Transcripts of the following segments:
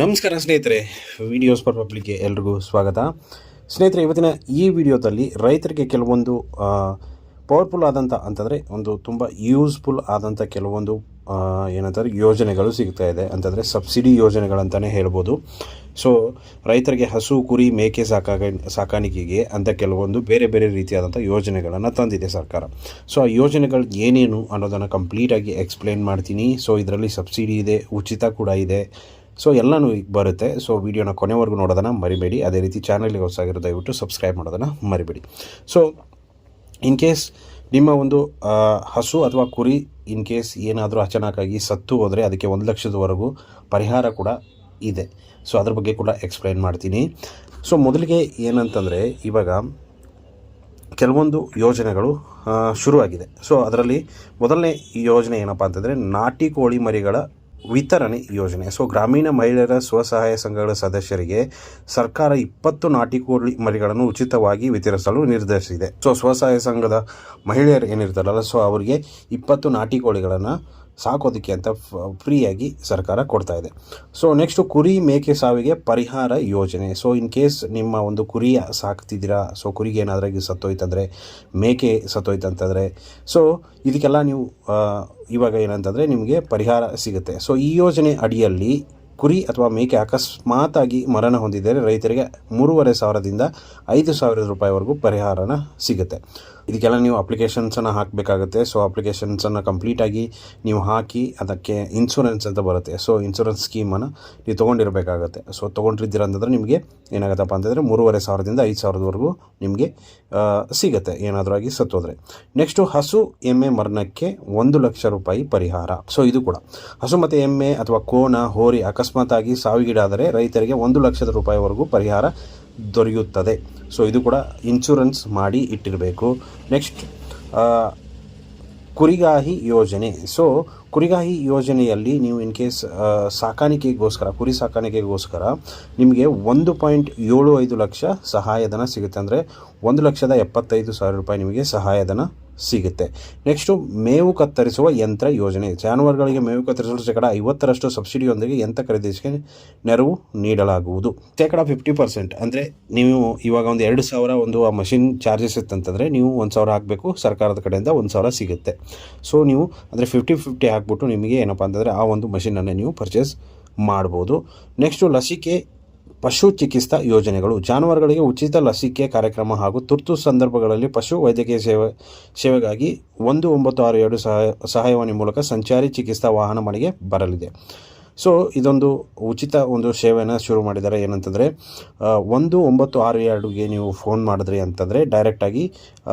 ನಮಸ್ಕಾರ ಸ್ನೇಹಿತರೆ videos for ಪಬ್ಲಿಕ್ಗೆ ಎಲ್ರಿಗೂ ಸ್ವಾಗತ. ಸ್ನೇಹಿತರೆ, ಇವತ್ತಿನ ಈ ವಿಡಿಯೋದಲ್ಲಿ ರೈತರಿಗೆ ಕೆಲವೊಂದು ಪವರ್ಫುಲ್ ಆದಂಥ ಅಂತಂದರೆ ಒಂದು ತುಂಬ ಯೂಸ್ಫುಲ್ ಆದಂಥ ಕೆಲವೊಂದು ಏನಂತಾರೆ, ಯೋಜನೆಗಳು ಸಿಗ್ತಾ ಇದೆ. ಅಂತಂದರೆ ಸಬ್ಸಿಡಿ ಯೋಜನೆಗಳಂತಲೇ ಹೇಳ್ಬೋದು. ಸೊ ರೈತರಿಗೆ ಹಸು, ಕುರಿ, ಮೇಕೆ ಸಾಕಾಗ, ಸಾಕಾಣಿಕೆಗೆ ಅಂತ ಕೆಲವೊಂದು ಬೇರೆ ಬೇರೆ ರೀತಿಯಾದಂಥ ಯೋಜನೆಗಳನ್ನು ತಂದಿದೆ ಸರ್ಕಾರ. ಸೊ ಆ ಯೋಜನೆಗಳು ಏನೇನು ಅನ್ನೋದನ್ನು ಕಂಪ್ಲೀಟಾಗಿ ಎಕ್ಸ್ಪ್ಲೇನ್ ಮಾಡ್ತೀನಿ. ಸೊ ಇದರಲ್ಲಿ ಸಬ್ಸಿಡಿ ಇದೆ, ಉಚಿತ ಕೂಡ ಇದೆ. ಸೊ ಎಲ್ಲನೂ ಈಗ ಬರುತ್ತೆ. ಸೊ ವಿಡಿಯೋನ ಕೊನೆವರೆಗೂ ನೋಡೋದನ್ನು ಮರಿಬೇಡಿ. ಅದೇ ರೀತಿ ಚಾನಲ್ಗೆ ಹೊಸಾಗಿರೋ ದಯವಿಟ್ಟು ಸಬ್ಸ್ಕ್ರೈಬ್ ಮಾಡೋದನ್ನು ಮರಿಬೇಡಿ. ಸೊ ಇನ್ ಕೇಸ್ ನಿಮ್ಮ ಒಂದು ಹಸು ಅಥವಾ ಕುರಿ ಇನ್ ಕೇಸ್ ಏನಾದರೂ ಅಚಾನಕ್ಕಾಗಿ ಸತ್ತು ಹೋದರೆ ಅದಕ್ಕೆ ಒಂದು ಲಕ್ಷದವರೆಗೂ ಪರಿಹಾರ ಕೂಡ ಇದೆ. ಸೊ ಅದ್ರ ಬಗ್ಗೆ ಕೂಡ ಎಕ್ಸ್ಪ್ಲೈನ್ ಮಾಡ್ತೀನಿ. ಸೊ ಮೊದಲಿಗೆ ಏನಂತಂದರೆ ಇವಾಗ ಕೆಲವೊಂದು ಯೋಜನೆಗಳು ಶುರುವಾಗಿದೆ. ಸೊ ಅದರಲ್ಲಿ ಮೊದಲನೇ ಯೋಜನೆ ಏನಪ್ಪ ಅಂತಂದರೆ ನಾಟಿ ಕೋಳಿ ಮರಿಗಳ ವಿತರಣೆ ಯೋಜನೆ. ಸೊ, ಗ್ರಾಮೀಣ ಮಹಿಳೆಯರ ಸ್ವಸಹಾಯ ಸಂಘಗಳ ಸದಸ್ಯರಿಗೆ ಸರ್ಕಾರ ಇಪ್ಪತ್ತು ನಾಟಿ ಕೋಳಿ ಮರಿಗಳನ್ನು ಉಚಿತವಾಗಿ ವಿತರಿಸಲು ನಿರ್ಧರಿಸಿದೆ. ಸೊ ಸ್ವಸಹಾಯ ಸಂಘದ ಮಹಿಳೆಯರು ಏನಿರ್ತಾರಲ್ಲ, ಸೊ, ಅವರಿಗೆ ಇಪ್ಪತ್ತು ನಾಟಿ ಕೋಳಿಗಳನ್ನು ಸಾಕೋದಕ್ಕೆ ಅಂತ ಫ್ರೀಯಾಗಿ ಸರ್ಕಾರ ಕೊಡ್ತಾ ಇದೆ. ಸೊ ನೆಕ್ಸ್ಟು ಕುರಿ ಮೇಕೆ ಸಾವಿಗೆ ಪರಿಹಾರ ಯೋಜನೆ. ಸೊ ಇನ್ ಕೇಸ್ ನಿಮ್ಮ ಒಂದು ಕುರಿಯ ಸಾಕ್ತಿದ್ದೀರಾ ಸೊ ಕುರಿಗೆ ಏನಾದ್ರೂ ಸತ್ತೋಯ್ತಂದರೆ, ಮೇಕೆ ಸತ್ತೋಯ್ತಂತಂದರೆ ಸೊ ಇದಕ್ಕೆಲ್ಲ ನೀವು ಇವಾಗ ಏನಂತಂದರೆ ನಿಮಗೆ ಪರಿಹಾರ ಸಿಗುತ್ತೆ. ಸೊ ಈ ಯೋಜನೆ ಅಡಿಯಲ್ಲಿ ಕುರಿ ಅಥವಾ ಮೇಕೆ ಅಕಸ್ಮಾತಾಗಿ ಮರಣ ಹೊಂದಿದರೆ ರೈತರಿಗೆ ಮೂರುವರೆ ಸಾವಿರದಿಂದ ಐದು ಸಾವಿರ ರೂಪಾಯಿವರೆಗೂ ಪರಿಹಾರನ ಸಿಗುತ್ತೆ. ಇದಕ್ಕೆಲ್ಲ ನೀವು ಅಪ್ಲಿಕೇಶನ್ಸನ್ನು ಹಾಕಬೇಕಾಗುತ್ತೆ. ಸೊ ಅಪ್ಲಿಕೇಶನ್ಸನ್ನು ಕಂಪ್ಲೀಟಾಗಿ ನೀವು ಹಾಕಿ ಅದಕ್ಕೆ ಇನ್ಶೂರೆನ್ಸ್ ಅಂತ ಬರುತ್ತೆ. ಸೊ ಇನ್ಶೂರೆನ್ಸ್ ಸ್ಕೀಮನ್ನು ನೀವು ತೊಗೊಂಡಿರಬೇಕಾಗುತ್ತೆ. ಸೊ ತೊಗೊಂಡಿದ್ದೀರ ಅಂತಂದರೆ ನಿಮಗೆ ಏನಾಗುತ್ತಪ್ಪ ಅಂತಂದರೆ ಮೂರುವರೆ ಸಾವಿರದಿಂದ ಐದು ಸಾವಿರದವರೆಗೂ ನಿಮಗೆ ಸಿಗುತ್ತೆ. ಏನಾದರೂ ಆಗಿ ಸತ್ತೋದ್ರೆ. ನೆಕ್ಸ್ಟು ಹಸು, ಎಮ್ಮೆ ಮರಣಕ್ಕೆ ಒಂದು ಲಕ್ಷ ರೂಪಾಯಿ ಪರಿಹಾರ. ಸೊ ಇದು ಕೂಡ. ಹಸು ಮತ್ತು ಎಮ್ಮೆ ಅಥವಾ ಕೋಣ ಹೋರಿ ಅಕಸ್ಮಾತಾಗಿ ಸಾವಿಗೀಡಾದರೆ ರೈತರಿಗೆ ಒಂದು ಲಕ್ಷದ ರೂಪಾಯಿವರೆಗೂ ಪರಿಹಾರ ದೊರೆಯುತ್ತದೆ. ಸೊ ಇದು ಕೂಡ ಇನ್ಶೂರೆನ್ಸ್ ಮಾಡಿ ಇಟ್ಟಿರಬೇಕು. ನೆಕ್ಸ್ಟ್ ಕುರಿಗಾಹಿ ಯೋಜನೆ. ಸೊ ಕುರಿಗಾಹಿ ಯೋಜನೆಯಲ್ಲಿ ನೀವು ಇನ್ ಕೇಸ್ ಸಾಕಾಣಿಕೆಗೋಸ್ಕರ, ಕುರಿ ಸಾಕಾಣಿಕೆಗೋಸ್ಕರ ನಿಮಗೆ ಒಂದು ಪಾಯಿಂಟ್ ಏಳು ಐದು ಲಕ್ಷ ಸಹಾಯಧನ ಸಿಗುತ್ತೆ. ಅಂದರೆ ಒಂದು ಲಕ್ಷದ ಎಪ್ಪತ್ತೈದು ಸಾವಿರ ರೂಪಾಯಿ ನಿಮಗೆ ಸಹಾಯಧನ ಸಿಗುತ್ತೆ. ನೆಕ್ಸ್ಟು ಮೇವು ಕತ್ತರಿಸುವ ಯಂತ್ರ ಯೋಜನೆ. ಜಾನುವಾರುಗಳಿಗೆ ಮೇವು ಕತ್ತರಿಸಲು ಶೇಕಡ ಐವತ್ತರಷ್ಟು ಸಬ್ಸಿಡಿಯೊಂದಿಗೆ ಯಂತ್ರ ಖರೀದಿಸಿಗೆ ನೆರವು ನೀಡಲಾಗುವುದು. ಶೇಕಡ ಫಿಫ್ಟಿ ಪರ್ಸೆಂಟ್ ಅಂದರೆ ನೀವು ಇವಾಗ ಒಂದು ಎರಡು ಸಾವಿರ ಒಂದು ಆ ಮಷಿನ್ ಚಾರ್ಜಸ್ ಇತ್ತಂತಂದರೆ ನೀವು ಒಂದು ಸಾವಿರ ಹಾಕಬೇಕು, ಸರ್ಕಾರದ ಕಡೆಯಿಂದ ಒಂದು ಸಾವಿರ ಸಿಗುತ್ತೆ. ಸೊ ನೀವು ಅಂದರೆ ಫಿಫ್ಟಿ ಫಿಫ್ಟಿ ಹಾಕ್ಬಿಟ್ಟು ನಿಮಗೆ ಏನಪ್ಪ ಅಂತಂದರೆ ಆ ಒಂದು ಮಷಿನನ್ನು ನೀವು ಪರ್ಚೇಸ್ ಮಾಡ್ಬೋದು. ನೆಕ್ಸ್ಟು ಲಸಿಕೆ ಪಶು ಚಿಕಿತ್ಸಾ ಯೋಜನೆಗಳು. ಜಾನುವಾರುಗಳಿಗೆ ಉಚಿತ ಲಸಿಕೆ ಕಾರ್ಯಕ್ರಮ ಹಾಗೂ ತುರ್ತು ಸಂದರ್ಭಗಳಲ್ಲಿ ಪಶು ವೈದ್ಯಕೀಯ ಸೇವೆ, ಸೇವೆಗಾಗಿ ಒಂದು ಒಂಬತ್ತು ಆರು ಎರಡು ಸಹಾಯ ಸಹಾಯವಾಣಿ ಮೂಲಕ ಸಂಚಾರಿ ಚಿಕಿತ್ಸಾ ವಾಹನ ಮನೆಗೆ ಬರಲಿದೆ. ಸೊ, ಇದೊಂದು ಉಚಿತ ಒಂದು ಸೇವೆಯನ್ನು ಶುರು ಮಾಡಿದ್ದಾರೆ. ಏನಂತಂದರೆ ಒಂದು ಒಂಬತ್ತು ಆರು ಎರಡುಗೆ ನೀವು ಫೋನ್ ಮಾಡಿದ್ರಿ ಅಂತಂದರೆ ಡೈರೆಕ್ಟಾಗಿ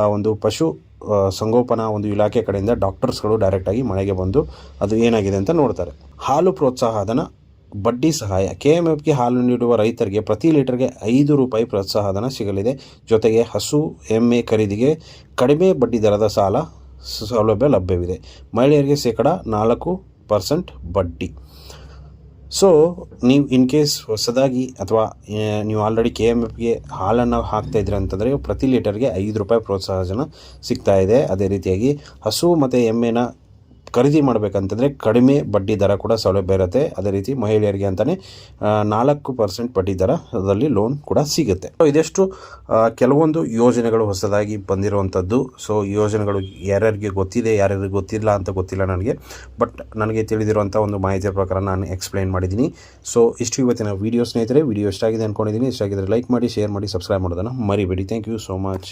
ಒಂದು ಪಶು ಸಂಗೋಪನಾ ಒಂದು ಇಲಾಖೆ ಕಡೆಯಿಂದ ಡಾಕ್ಟರ್ಸ್ಗಳು ಡೈರೆಕ್ಟಾಗಿ ಮನೆಗೆ ಬಂದು ಅದು ಏನಾಗಿದೆ ಅಂತ ನೋಡ್ತಾರೆ. ಹಾಲು ಪ್ರೋತ್ಸಾಹಧನ ಬಡ್ಡಿ ಸಹಾಯ. ಕೆ ಎಂ ಎಫ್ಗೆ ಹಾಲು ನೀಡುವ ರೈತರಿಗೆ ಪ್ರತಿ ಲೀಟರ್ಗೆ ಐದು ರೂಪಾಯಿ ಪ್ರೋತ್ಸಾಹಧನ ಸಿಗಲಿದೆ. ಜೊತೆಗೆ ಹಸು, ಎಮ್ಮೆ ಖರೀದಿಗೆ ಕಡಿಮೆ ಬಡ್ಡಿ ದರದ ಸಾಲ ಸೌಲಭ್ಯ ಲಭ್ಯವಿದೆ. ಮಹಿಳೆಯರಿಗೆ ಶೇಕಡ ನಾಲ್ಕು ಪರ್ಸೆಂಟ್ ಬಡ್ಡಿ. ಸೊ, ನೀವು ಇನ್ ಕೇಸ್ ಹೊಸದಾಗಿ ಅಥವಾ ನೀವು ಆಲ್ರೆಡಿ ಕೆ ಎಂ ಎಫ್ಗೆ ಹಾಲನ್ನು ಹಾಕ್ತಾ ಇದ್ದೀರ ಅಂತಂದರೆ ಪ್ರತಿ ಲೀಟರ್ಗೆ ಐದು ರೂಪಾಯಿ ಪ್ರೋತ್ಸಾಹಧನ ಸಿಗ್ತಾ ಇದೆ. ಅದೇ ರೀತಿಯಾಗಿ ಹಸು ಮತ್ತು ಎಮ್ಮೆನ ಖರೀದಿ ಮಾಡಬೇಕಂತಂದರೆ ಕಡಿಮೆ ಬಡ್ಡಿ ದರ ಕೂಡ ಸೌಲಭ್ಯ ಇರುತ್ತೆ. ಅದೇ ರೀತಿ ಮಹಿಳೆಯರಿಗೆ ಅಂತಲೇ ನಾಲ್ಕು ಪರ್ಸೆಂಟ್ ಬಡ್ಡಿ ದರದಲ್ಲಿ ಲೋನ್ ಕೂಡ ಸಿಗುತ್ತೆ. ಸೊ ಇದೆಷ್ಟು ಕೆಲವೊಂದು ಯೋಜನೆಗಳು ಹೊಸದಾಗಿ ಬಂದಿರುವಂಥದ್ದು ಸೊ ಯೋಜನೆಗಳು ಯಾರ್ಯಾರಿಗೆ ಗೊತ್ತಿದೆ, ಯಾರ್ಯಾರಿಗೆ ಗೊತ್ತಿಲ್ಲ ಅಂತ ಗೊತ್ತಿಲ್ಲ ನನಗೆ. ಬಟ್ ನನಗೆ ತಿಳಿದಿರುವಂಥ ಒಂದು ಮಾಹಿತಿಯ ಪ್ರಕಾರ ನಾನು ಎಕ್ಸ್ಪ್ಲೈನ್ ಮಾಡಿದ್ದೀನಿ. ಸೊ ಇಷ್ಟು ಇವತ್ತಿನ ವೀಡಿಯೋ ಸ್ನೇಹಿತರೆ. ವೀಡಿಯೋ ಇಷ್ಟ ಆಗಿದೆ ಅಂದ್ಕೊಂಡಿದ್ದೀನಿ ಇಷ್ಟ ಆಗಿದ್ರೆ ಲೈಕ್ ಮಾಡಿ ಶೇರ್ ಮಾಡಿ ಸಬ್ಸ್ಕ್ರೈಬ್ ಮಾಡೋದನ್ನು ಮರಿಬೇಡಿ. Thank you so much